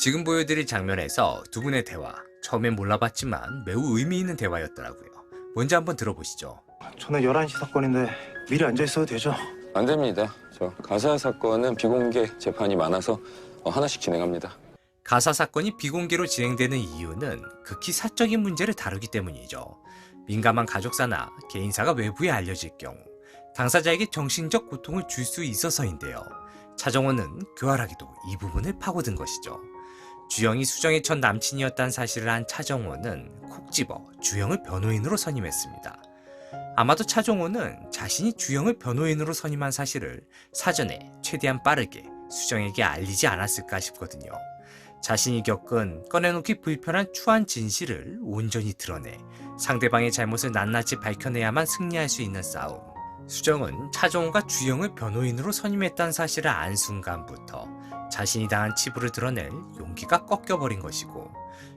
지금 보여드릴 장면에서 두 분의 대화, 처음엔 몰라봤지만 매우 의미 있는 대화였더라고요. 먼저 한번 들어보시죠. 저는 11시 사건인데 미리 앉아 있어도 되죠? 안 됩니다. 저 가사 사건은 비공개 재판이 많아서 어, 하나씩 진행합니다. 가사 사건이 비공개로 진행되는 이유는 극히 사적인 문제를 다루기 때문이죠. 민감한 가족사나 개인사가 외부에 알려질 경우 당사자에게 정신적 고통을 줄 수 있어서인데요. 차정원은 교활하게도 이 부분을 파고든 것이죠. 주영이 수정의 첫 남친이었다는 사실을 안 차정원은 콕 집어 주영을 변호인으로 선임했습니다. 아마도 차정원은 자신이 주영을 변호인으로 선임한 사실을 사전에 최대한 빠르게 수정에게 알리지 않았을까 싶거든요. 자신이 겪은 꺼내놓기 불편한 추한 진실을 온전히 드러내 상대방의 잘못을 낱낱이 밝혀내야만 승리할 수 있는 싸움. 수정은 차정원과 주영을 변호인으로 선임했다는 사실을 안 순간부터 자신이 당한 치부를 드러낼 용기가 꺾여버린 것이고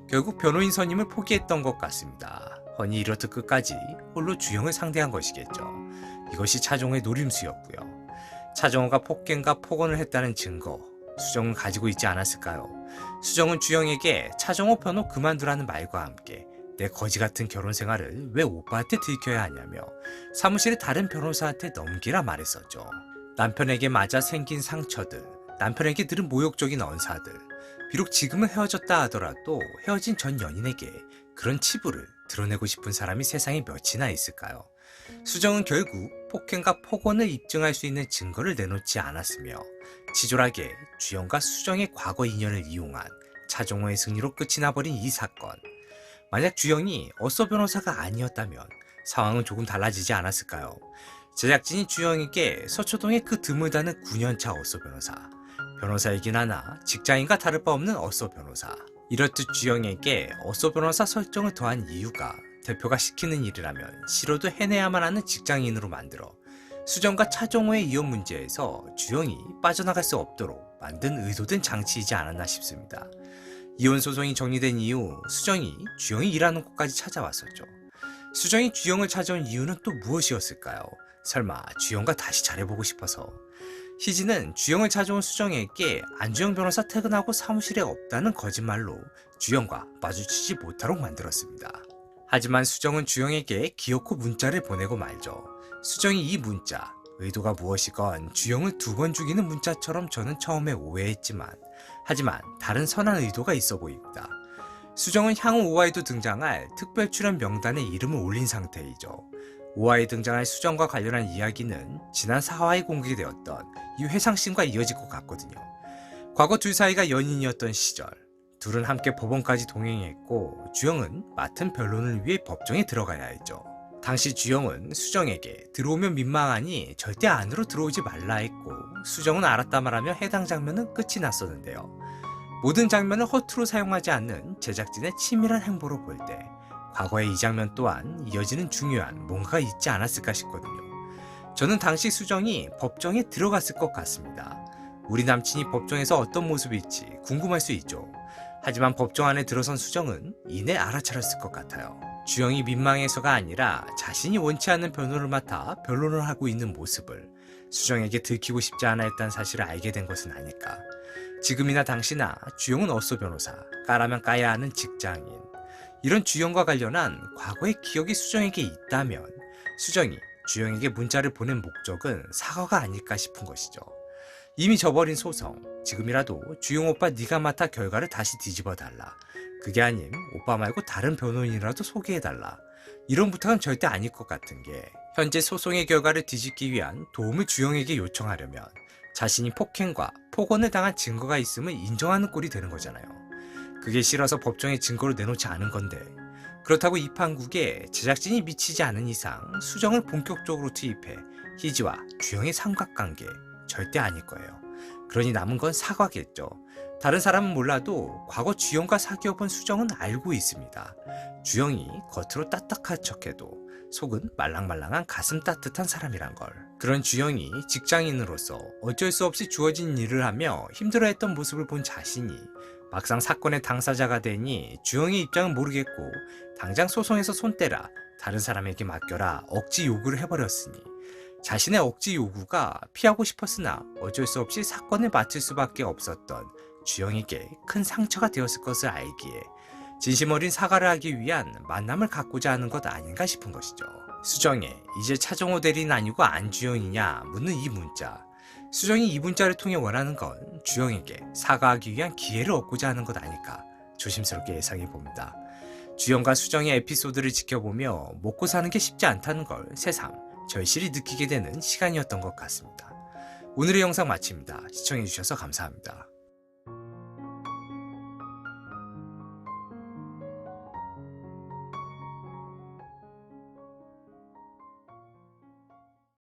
결국 변호인 선임을 포기했던 것 같습니다. 허니 이렇듯 끝까지 홀로 주영을 상대한 것이겠죠. 이것이 차정원의 노림수였고요. 차정원가 폭행과 폭언을 했다는 증거 수정은 가지고 있지 않았을까요? 수정은 주영에게 차정호 변호 그만두라는 말과 함께 내 거지 같은 결혼 생활을 왜 오빠한테 들켜야 하냐며 사무실의 다른 변호사한테 넘기라 말했었죠. 남편에게 맞아 생긴 상처들, 남편에게 들은 모욕적인 언사들, 비록 지금은 헤어졌다 하더라도 헤어진 전 연인에게 그런 치부를 드러내고 싶은 사람이 세상에 몇이나 있을까요? 수정은 결국 폭행과 폭언을 입증할 수 있는 증거를 내놓지 않았으며 치졸하게 주영과 수정의 과거 인연을 이용한 차종호의 승리로 끝이 나버린 이 사건. 만약 주영이 어서 변호사가 아니었다면 상황은 조금 달라지지 않았을까요? 제작진이 주영에게 서초동의 그 드물다는 9년차 어서 변호사, 변호사이긴 하나 직장인과 다를 바 없는 어서 변호사. 이렇듯 주영에게 어서 변호사 설정을 더한 이유가 대표가 시키는 일이라면 싫어도 해내야만 하는 직장인으로 만들어 수정과 차정호의 이혼 문제에서 주영이 빠져나갈 수 없도록 만든 의도된 장치이지 않았나 싶습니다. 이혼 소송이 정리된 이후 수정이 주영이 일하는 곳까지 찾아왔었죠. 수정이 주영을 찾아온 이유는 또 무엇이었을까요? 설마 주영과 다시 잘해보고 싶어서 희진은 주영을 찾아온 수정에게 안주영 변호사 퇴근하고 사무실에 없다는 거짓말로 주영과 마주치지 못하도록 만들었습니다. 하지만 수정은 주영에게 기어코 문자를 보내고 말죠. 수정이 이 문자, 의도가 무엇이건 주영을 두 번 죽이는 문자처럼 저는 처음에 오해했지만, 하지만 다른 선한 의도가 있어 보입니다. 수정은 향후 5화에도 등장할 특별 출연 명단에 이름을 올린 상태이죠. 5화에 등장할 수정과 관련한 이야기는 지난 4화에 공개되었던 이 회상씬과 이어질 것 같거든요. 과거 둘 사이가 연인이었던 시절, 둘은 함께 법원까지 동행했고 주영은 맡은 변론을 위해 법정에 들어가야 했죠. 당시 주영은 수정에게 들어오면 민망하니 절대 안으로 들어오지 말라 했고 수정은 알았다 말하며 해당 장면은 끝이 났었는데요. 모든 장면을 허투루 사용하지 않는 제작진의 치밀한 행보로 볼 때 과거의 이 장면 또한 이어지는 중요한 뭔가가 있지 않았을까 싶거든요. 저는 당시 수정이 법정에 들어갔을 것 같습니다. 우리 남친이 법정에서 어떤 모습일지 궁금할 수 있죠. 하지만 법정 안에 들어선 수정은 이내 알아차렸을 것 같아요. 주영이 민망해서가 아니라 자신이 원치 않는 변호를 맡아 변론을 하고 있는 모습을 수정에게 들키고 싶지 않아 했다는 사실을 알게 된 것은 아닐까. 지금이나 당시나 주영은 어쏘 변호사, 까라면 까야 하는 직장인. 이런 주영과 관련한 과거의 기억이 수정에게 있다면 수정이 주영에게 문자를 보낸 목적은 사과가 아닐까 싶은 것이죠. 이미 져버린 소송, 지금이라도 주영 오빠 네가 맡아 결과를 다시 뒤집어 달라. 그게 아님 오빠 말고 다른 변호인이라도 소개해 달라. 이런 부탁은 절대 아닐 것 같은 게 현재 소송의 결과를 뒤집기 위한 도움을 주영에게 요청하려면 자신이 폭행과 폭언을 당한 증거가 있음을 인정하는 꼴이 되는 거잖아요. 그게 싫어서 법정에 증거를 내놓지 않은 건데 그렇다고 이 판국에 제작진이 미치지 않은 이상 수정을 본격적으로 투입해 희지와 주영의 삼각관계 절대 아닐 거예요. 그러니 남은 건 사과겠죠. 다른 사람은 몰라도 과거 주영과 사귀어본 수정은 알고 있습니다. 주영이 겉으로 딱딱한 척해도 속은 말랑말랑한 가슴 따뜻한 사람이란 걸. 그런 주영이 직장인으로서 어쩔 수 없이 주어진 일을 하며 힘들어했던 모습을 본 자신이 막상 사건의 당사자가 되니 주영의 입장은 모르겠고 당장 소송에서 손 떼라 다른 사람에게 맡겨라 억지 요구를 해버렸으니 자신의 억지 요구가 피하고 싶었으나 어쩔 수 없이 사건을 맡을 수밖에 없었던 주영에게 큰 상처가 되었을 것을 알기에 진심 어린 사과를 하기 위한 만남을 갖고자 하는 것 아닌가 싶은 것이죠. 수정에 이제 차정호 대리는 아니고 안주영이냐 묻는 이 문자. 수정이 이 문자를 통해 원하는 건 주영에게 사과하기 위한 기회를 얻고자 하는 것 아닐까 조심스럽게 예상해 봅니다. 주영과 수정의 에피소드를 지켜보며 먹고 사는 게 쉽지 않다는 걸 새삼 절실히 느끼게 되는 시간이었던 것 같습니다. 오늘의 영상 마칩니다. 시청해주셔서 감사합니다.